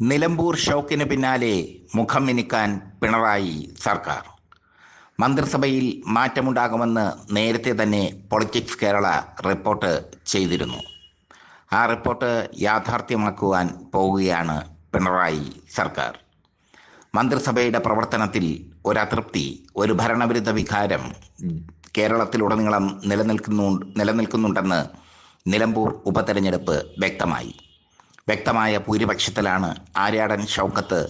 നിലമ്പൂർ ഷോക്കിന് പിന്നാലെ മുഖം മിനുക്കാൻ പിണറായി സർക്കാർ. മന്ത്രിസഭയിൽ മാറ്റമുണ്ടാകുമെന്ന് നേരത്തെ തന്നെ പൊളിറ്റിക്സ് കേരള റിപ്പോർട്ട് ചെയ്തിരുന്നു. ആ റിപ്പോർട്ട് യാഥാർത്ഥ്യമാക്കുവാൻ പോവുകയാണ് പിണറായി സർക്കാർ. മന്ത്രിസഭയുടെ പ്രവർത്തനത്തിൽ ഒരതൃപ്തി ഒരു ഭരണവിരുദ്ധ വികാരം കേരളത്തിലുടനീളം നിലനിൽക്കുന്നു നിലനിൽക്കുന്നുണ്ടെന്ന് നിലമ്പൂർ ഉപതെരഞ്ഞെടുപ്പ് വ്യക്തമായി. വ്യക്തമായ ഭൂരിപക്ഷത്തിലാണ് ആര്യാടൻ ഷൗക്കത്ത്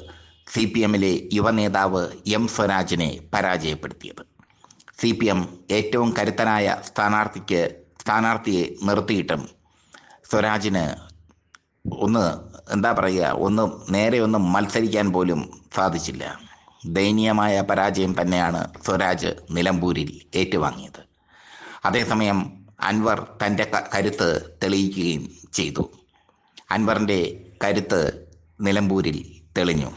സി പി എമ്മിലെ യുവനേതാവ് എം സ്വരാജിനെ പരാജയപ്പെടുത്തിയത്. സി പി എം ഏറ്റവും കരുത്തനായ സ്ഥാനാർത്ഥിക്ക് സ്ഥാനാർത്ഥിയെ നിർത്തിയിട്ടും സ്വരാജിന് ഒന്ന് എന്താ പറയുക ഒന്ന് നേരെ ഒന്ന് മത്സരിക്കാൻ പോലും സാധിച്ചില്ല. ദയനീയമായ പരാജയം തന്നെയാണ് സ്വരാജ് നിലമ്പൂരിൽ ഏറ്റുവാങ്ങിയത്. അതേസമയം അൻവർ തന്റെ കരുത്ത് തെളിയിക്കുകയും ചെയ്തു. അൻവറിന്റെ കരുത്ത് നിലമ്പൂരിൽ തെളിഞ്ഞു.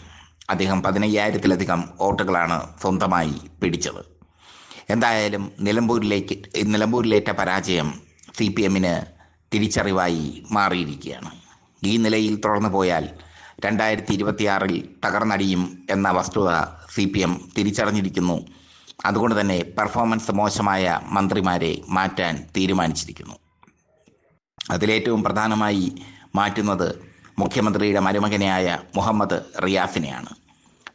അദ്ദേഹം പതിനയ്യായിരത്തിലധികം വോട്ടുകളാണ് സ്വന്തമായി പിടിച്ചത്. എന്തായാലും നിലമ്പൂരിലേക്ക് നിലമ്പൂരിലേറ്റ പരാജയം സി പി എമ്മിന് തിരിച്ചറിവായി മാറിയിരിക്കുകയാണ്. ഈ നിലയിൽ തുടർന്നു പോയാൽ രണ്ടായിരത്തി ഇരുപത്തിയാറിൽ തകർന്നടിയും എന്ന വസ്തുത സി പി എം തിരിച്ചറിഞ്ഞിരിക്കുന്നു. അതുകൊണ്ട് തന്നെ പെർഫോമൻസ് മോശമായ മന്ത്രിമാരെ മാറ്റാൻ തീരുമാനിച്ചിരിക്കുന്നു. അതിലേറ്റവും പ്രധാനമായി മാറ്റുന്നത് മുഖ്യമന്ത്രിയുടെ മരുമകനെയായ മുഹമ്മദ് റിയാഫിനെയാണ്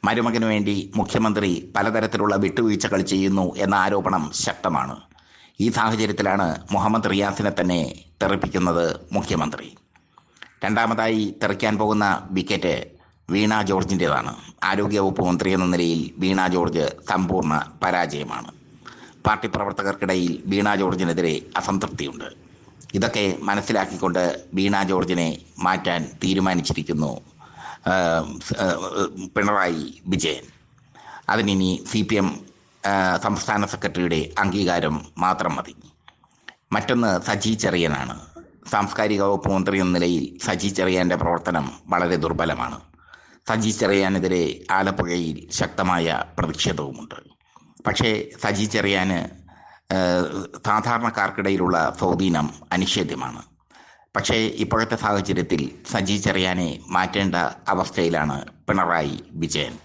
മരുമകന് വേണ്ടി മുഖ്യമന്ത്രി പലതരത്തിലുള്ള വിട്ടുവീഴ്ചകൾ ചെയ്യുന്നു എന്ന ആരോപണം ശക്തമാണ്. ഈ സാഹചര്യത്തിലാണ് മുഹമ്മദ് റിയാസിനെ തന്നെ തെറിപ്പിക്കുന്നത് മുഖ്യമന്ത്രി. രണ്ടാമതായി തെറിക്കാൻ പോകുന്ന വിക്കറ്റ് വീണ ജോർജിന്റേതാണ് ആരോഗ്യവകുപ്പ് മന്ത്രി എന്ന നിലയിൽ വീണ ജോർജ് സമ്പൂർണ പരാജയമാണ്. പാർട്ടി പ്രവർത്തകർക്കിടയിൽ വീണ ജോർജിനെതിരെ അസംതൃപ്തിയുണ്ട്. ഇതൊക്കെ മനസ്സിലാക്കിക്കൊണ്ട് വീണ ജോർജിനെ മാറ്റാൻ തീരുമാനിച്ചിരിക്കുന്നു. പിണറായി വിജയൻ. അതിനി സി പി എം സംസ്ഥാന സെക്രട്ടറിയുടെ അംഗീകാരം മാത്രം മതി. മറ്റൊന്ന് സജി ചെറിയനാണ്. സാംസ്കാരിക വകുപ്പ് മന്ത്രി എന്ന നിലയിൽ സജി ചെറിയാന്റെ പ്രവർത്തനം വളരെ ദുർബലമാണ്. സജി ചെറിയാനെതിരെ ആലപ്പുഴയിൽ ശക്തമായ പ്രതിഷേധവുമുണ്ട്. പക്ഷേ സജി ചെറിയാന് സാധാരണക്കാർക്കിടയിലുള്ള സ്വാധീനം അനിഷേധ്യമാണ്. പക്ഷേ ഇപ്പോഴത്തെ സാഹചര്യത്തിൽ സജി ചെറിയാനെ മാറ്റേണ്ട അവസ്ഥയിലാണ് പിണറായി വിജയൻ.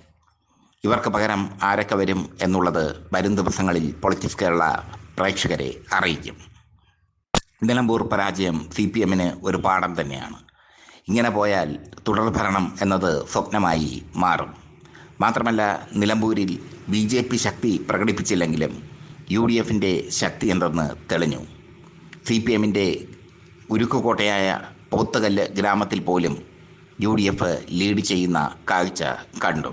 ഇവർക്ക് പകരം ആരൊക്കെ വരും എന്നുള്ളത് വരും ദിവസങ്ങളിൽ പൊളിറ്റിക്സ് കേരള പ്രേക്ഷകരെ അറിയിക്കും. നിലമ്പൂർ പരാജയം സി പി എമ്മിന് ഒരു പാഠം തന്നെയാണ്. ഇങ്ങനെ പോയാൽ തുടർഭരണം എന്നത് സ്വപ്നമായി മാറും. മാത്രമല്ല നിലമ്പൂരിൽ ബി ജെ പി ശക്തി പ്രകടിപ്പിച്ചില്ലെങ്കിലും യു ഡി എഫിന്റെ ശക്തി എന്തെന്ന് തെളിഞ്ഞു. സി പി എമ്മിന്റെ ഉരുക്കുകോട്ടയായ പോത്തുകല്ല് ഗ്രാമത്തിൽ പോലും യു ഡി എഫ് ലീഡ് ചെയ്യുന്ന കാഴ്ച കണ്ടു.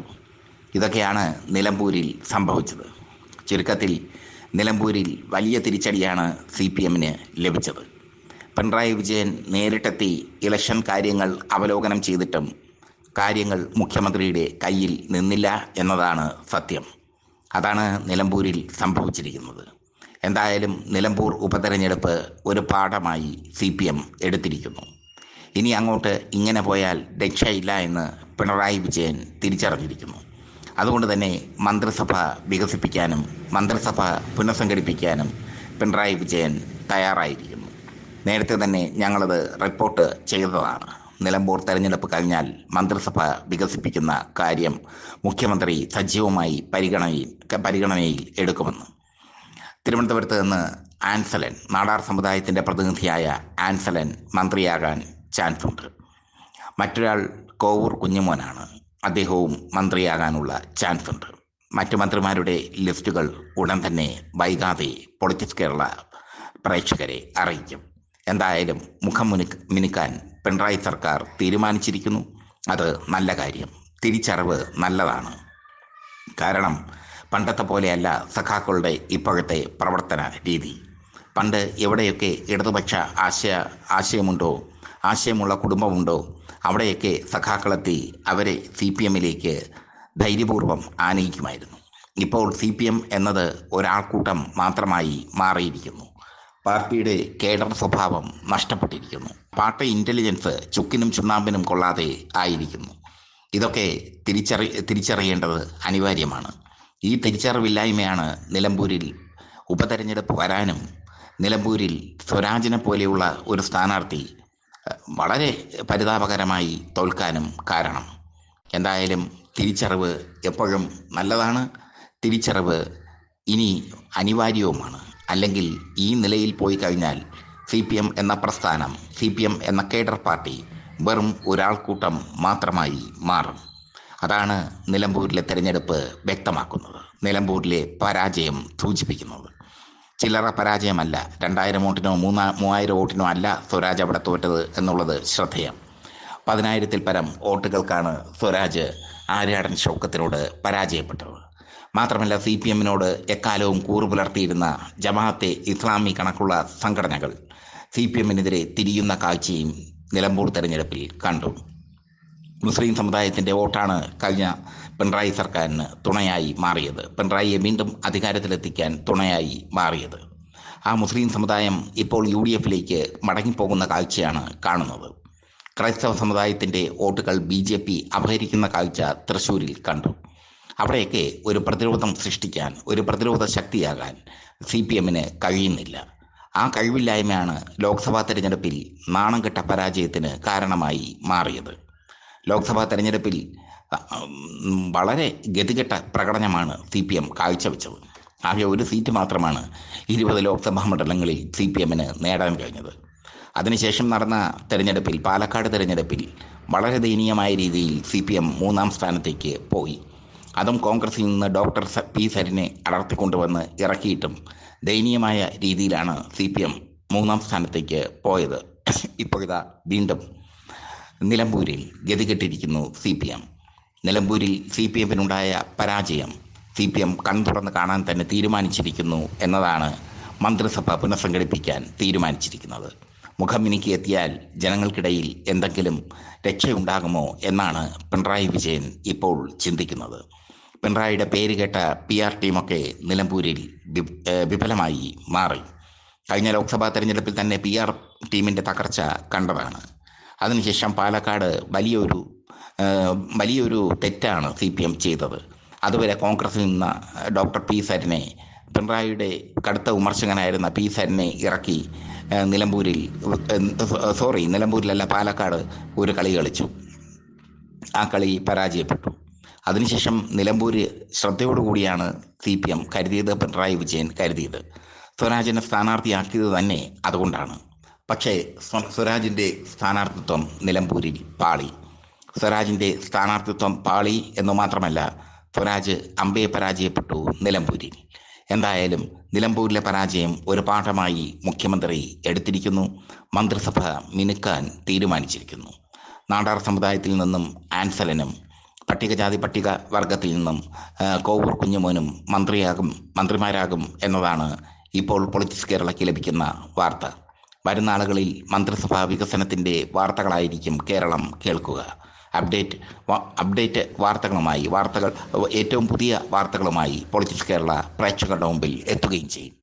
ഇതൊക്കെയാണ് നിലമ്പൂരിൽ സംഭവിച്ചത്. ചുരുക്കത്തിൽ നിലമ്പൂരിൽ വലിയ തിരിച്ചടിയാണ് സി പി എമ്മിന് ലഭിച്ചത്. പിണറായി വിജയൻ നേരിട്ടെത്തി ഇലക്ഷൻ കാര്യങ്ങൾ അവലോകനം ചെയ്തിട്ടും കാര്യങ്ങൾ മുഖ്യമന്ത്രിയുടെ കയ്യിൽ നിന്നില്ല എന്നതാണ് സത്യം. അതാണ് നിലമ്പൂരിൽ സംഭവിച്ചിരിക്കുന്നത്. എന്തായാലും നിലമ്പൂർ ഉപതെരഞ്ഞെടുപ്പ് ഒരു പാഠമായി സി പി എം എടുത്തിരിക്കുന്നു. ഇനി അങ്ങോട്ട് ഇങ്ങനെ പോയാൽ രക്ഷയില്ല എന്ന് പിണറായി വിജയൻ തിരിച്ചറിഞ്ഞിരിക്കുന്നു. അതുകൊണ്ട് തന്നെ മന്ത്രിസഭ വികസിപ്പിക്കാനും മന്ത്രിസഭ പുനഃസംഘടിപ്പിക്കാനും പിണറായി വിജയൻ തയ്യാറായിരിക്കുന്നു. നേരത്തെ തന്നെ ഞങ്ങളത് റിപ്പോർട്ട് ചെയ്തതാണ്. നിലമ്പൂർ തെരഞ്ഞെടുപ്പ് കഴിഞ്ഞാൽ മന്ത്രിസഭ വികസിപ്പിക്കുന്ന കാര്യം മുഖ്യമന്ത്രി സജീവമായി പരിഗണനയിൽ പരിഗണനയിൽ എടുക്കുമെന്ന്. തിരുവനന്തപുരത്ത് നിന്ന് ആൻസലൻ നാടാർ സമുദായത്തിന്റെ പ്രതിനിധിയായ ആൻസലൻ മന്ത്രിയാകാൻ ചാൻസ് ഉണ്ട്. മറ്റൊരാൾ കോവൂർ കുഞ്ഞുമോനാണ്. അദ്ദേഹവും മന്ത്രിയാകാനുള്ള ചാൻസ് ഉണ്ട്. മറ്റു മന്ത്രിമാരുടെ ലിസ്റ്റുകൾ ഉടൻ തന്നെ വൈകാതെ പൊളിറ്റിക്സ് കേരള പ്രേക്ഷകരെ അറിയിക്കും. എന്തായാലും മുഖം മുനി മിനുക്കാൻ പിണറായി സർക്കാർ തീരുമാനിച്ചിരിക്കുന്നു. അത് നല്ല കാര്യം. തിരിച്ചറിവ് നല്ലതാണ്. കാരണം പണ്ടത്തെ പോലെയല്ല സഖാക്കളുടെ ഇപ്പോഴത്തെ പ്രവർത്തന രീതി. പണ്ട് എവിടെയൊക്കെ ഇടതുപക്ഷ ആശയ ആശയമുണ്ടോ ആശയമുള്ള കുടുംബമുണ്ടോ അവിടെയൊക്കെ സഖാക്കളെത്തി അവരെ സി പി എമ്മിലേക്ക് ധൈര്യപൂർവം ആനയിക്കുമായിരുന്നു. ഇപ്പോൾ സി പി എം എന്നത് ഒരാൾക്കൂട്ടം മാത്രമായി മാറിയിരിക്കുന്നു. പാർട്ടിയുടെ കേഡർ സ്വഭാവം നഷ്ടപ്പെട്ടിരിക്കുന്നു. പാർട്ടി ഇന്റലിജൻസ് ചുക്കിനും ചുണ്ണാമ്പിനും കൊള്ളാതെ ആയിരിക്കുന്നു. ഇതൊക്കെ തിരിച്ചറി തിരിച്ചറിയേണ്ടത് അനിവാര്യമാണ്. ഈ തിരിച്ചറിവില്ലായ്മയാണ് നിലമ്പൂരിൽ ഉപതെരഞ്ഞെടുപ്പ് വരാനും നിലമ്പൂരിൽ സ്വരാജിനെ പോലെയുള്ള ഒരു സ്ഥാനാർത്ഥി വളരെ പരിതാപകരമായി തോൽക്കാനും കാരണം. എന്തായാലും തിരിച്ചറിവ് എപ്പോഴും നല്ലതാണ്. തിരിച്ചറിവ് ഇനി അനിവാര്യവുമാണ്. അല്ലെങ്കിൽ ഈ നിലയിൽ പോയി കഴിഞ്ഞാൽ സി പി എം എന്ന പ്രസ്ഥാനം സി പി എം എന്ന കേഡർ പാർട്ടി വെറും ഒരാൾക്കൂട്ടം മാത്രമായി മാറും. അതാണ് നിലമ്പൂരിലെ തെരഞ്ഞെടുപ്പ് വ്യക്തമാക്കുന്നത്. നിലമ്പൂരിലെ പരാജയം സൂചിപ്പിക്കുന്നത്. ചില്ലറ പരാജയമല്ല രണ്ടായിരം വോട്ടിനോ മൂന്നാ മൂവായിരം വോട്ടിനോ അല്ല സ്വരാജ് അവിടെ തോറ്റത് എന്നുള്ളത് ശ്രദ്ധേയം. പതിനായിരത്തിൽ പരം വോട്ടുകൾക്കാണ് സ്വരാജ് ആര്യാടൻ ഷൗക്കത്തിനോട് പരാജയപ്പെട്ടത്. മാത്രമല്ല സി പി എമ്മിനോട് എക്കാലവും കൂറു പുലർത്തിയിരുന്ന ജമാഅത്തെ ഇസ്ലാമി കണക്കുള്ള സംഘടനകൾ സി പി എമ്മിനെതിരെ തിരിയുന്ന കാഴ്ചയും നിലമ്പൂർ തെരഞ്ഞെടുപ്പിൽ കണ്ടു. മുസ്ലിം സമുദായത്തിന്റെ വോട്ടാണ് കഴിഞ്ഞ പിണറായി സർക്കാരിന് തുണയായി മാറിയത്. പിണറായിയെ വീണ്ടും അധികാരത്തിലെത്തിക്കാൻ തുണയായി മാറിയത്. ആ മുസ്ലിം സമുദായം ഇപ്പോൾ യു ഡി എഫിലേക്ക് മടങ്ങിപ്പോകുന്ന കാഴ്ചയാണ് കാണുന്നത്. ക്രൈസ്തവ സമുദായത്തിന്റെ വോട്ടുകൾ ബി ജെ പി അപഹരിക്കുന്ന കാഴ്ച തൃശ്ശൂരിൽ കണ്ടു. അവിടെയൊക്കെ ഒരു പ്രതിരോധം സൃഷ്ടിക്കാൻ ഒരു പ്രതിരോധ ശക്തിയാകാൻ സി പി എമ്മിന് കഴിയുന്നില്ല. ആ കഴിവില്ലായ്മയാണ് ലോക്സഭാ തെരഞ്ഞെടുപ്പിൽ നാണം കെട്ട പരാജയത്തിന് കാരണമായി മാറിയത്. ലോക്സഭാ തെരഞ്ഞെടുപ്പിൽ വളരെ ഗതികെട്ട പ്രകടനമാണ് സി പി എം കാഴ്ചവെച്ചത്. ആകെ ഒരു സീറ്റ് മാത്രമാണ് ഇരുപത് ലോക്സഭാ മണ്ഡലങ്ങളിൽ സി പി എമ്മിന് നേടാൻ കഴിഞ്ഞത്. അതിനുശേഷം നടന്ന തെരഞ്ഞെടുപ്പിൽ പാലക്കാട് തെരഞ്ഞെടുപ്പിൽ വളരെ ദയനീയമായ രീതിയിൽ സി പി എം മൂന്നാം സ്ഥാനത്തേക്ക് പോയി. അതും കോൺഗ്രസിൽ നിന്ന് ഡോക്ടർ പി സരിനെ അടർത്തിക്കൊണ്ടുവന്ന് ഇറക്കിയിട്ടും ദയനീയമായ രീതിയിലാണ് സി പി എം മൂന്നാം സ്ഥാനത്തേക്ക് പോയത്. ഇപ്പോഴിതാ വീണ്ടും നിലമ്പൂരിൽ ഗതികെട്ടിരിക്കുന്നു സി പി എം നിലമ്പൂരിൽ സി പി എമ്മിനുണ്ടായ പരാജയം സി പി എം കൺതുറന്ന് കാണാൻ തന്നെ തീരുമാനിച്ചിരിക്കുന്നു എന്നതാണ് മന്ത്രിസഭ പുനഃസംഘടിപ്പിക്കാൻ തീരുമാനിച്ചിരിക്കുന്നത്. മുഖം മിനുക്കി എത്തിയാൽ ജനങ്ങൾക്കിടയിൽ എന്തെങ്കിലും രക്ഷയുണ്ടാകുമോ എന്നാണ് പിണറായി വിജയൻ ഇപ്പോൾ ചിന്തിക്കുന്നത്. പിണറായിയുടെ പേര് കേട്ട പി ആർ ടീമൊക്കെ നിലമ്പൂരിൽ വിഫലമായി മാറി. കഴിഞ്ഞ ലോക്സഭാ തെരഞ്ഞെടുപ്പിൽ തന്നെ പി ആർ ടീമിന്റെ തകർച്ച കണ്ടതാണ്. അതിനുശേഷം പാലക്കാട് വലിയൊരു വലിയൊരു തെറ്റാണ് സി പി എം ചെയ്തത്. അതുവരെ കോൺഗ്രസിൽ നിന്ന് ഡോക്ടർ പി സരിനെ പിണറായിയുടെ കടുത്ത വിമർശകനായിരുന്ന പി സരിനെ ഇറക്കി നിലമ്പൂരിൽ സോറി നിലമ്പൂരിലല്ല പാലക്കാട് ഒരു കളി കളിച്ചു. ആ കളി പരാജയപ്പെട്ടു. അതിനുശേഷം നിലമ്പൂര് ശ്രദ്ധയോടുകൂടിയാണ് സി പി എം കരുതിയത് പിണറായി വിജയൻ കരുതിയത്. സ്വരാജിനെ സ്ഥാനാർത്ഥിയാക്കിയത് തന്നെ അതുകൊണ്ടാണ്. പക്ഷേ സ്വ- സ്വരാജിന്റെ സ്ഥാനാർത്ഥിത്വം നിലമ്പൂരിൽ പാളി. സ്വരാജിന്റെ സ്ഥാനാർത്ഥിത്വം പാളി എന്ന് മാത്രമല്ല സ്വരാജ് അമ്പയെ പരാജയപ്പെട്ടു നിലമ്പൂരിൽ. എന്തായാലും നിലമ്പൂരിലെ പരാജയം ഒരു പാഠമായി മുഖ്യമന്ത്രി എടുത്തിരിക്കുന്നു. മന്ത്രിസഭ മിനുക്കാൻ തീരുമാനിച്ചിരിക്കുന്നു. നാടാർ സമുദായത്തിൽ നിന്നും ആൻസലനും പട്ടികജാതി പട്ടിക വർഗത്തിൽ നിന്നും കോവൂർ കുഞ്ഞുമോനും മന്ത്രിയാകും മന്ത്രിമാരാകും എന്നതാണ് ഇപ്പോൾ പൊളിറ്റിക്സ് കേരളയ്ക്ക് ലഭിക്കുന്ന വാർത്ത. വരുന്ന ആളുകളിൽ മന്ത്രിസഭാ വികസനത്തിന്റെ വാർത്തകളായിരിക്കും കേരളം കേൾക്കുക. അപ്ഡേറ്റ് അപ്ഡേറ്റ് വാർത്തകളുമായി വാർത്തകൾ ഏറ്റവും പുതിയ വാർത്തകളുമായി പൊളിറ്റിക്സ് കേരള പ്രേക്ഷകരുടെ മുമ്പിൽ എത്തുകയും ചെയ്യും.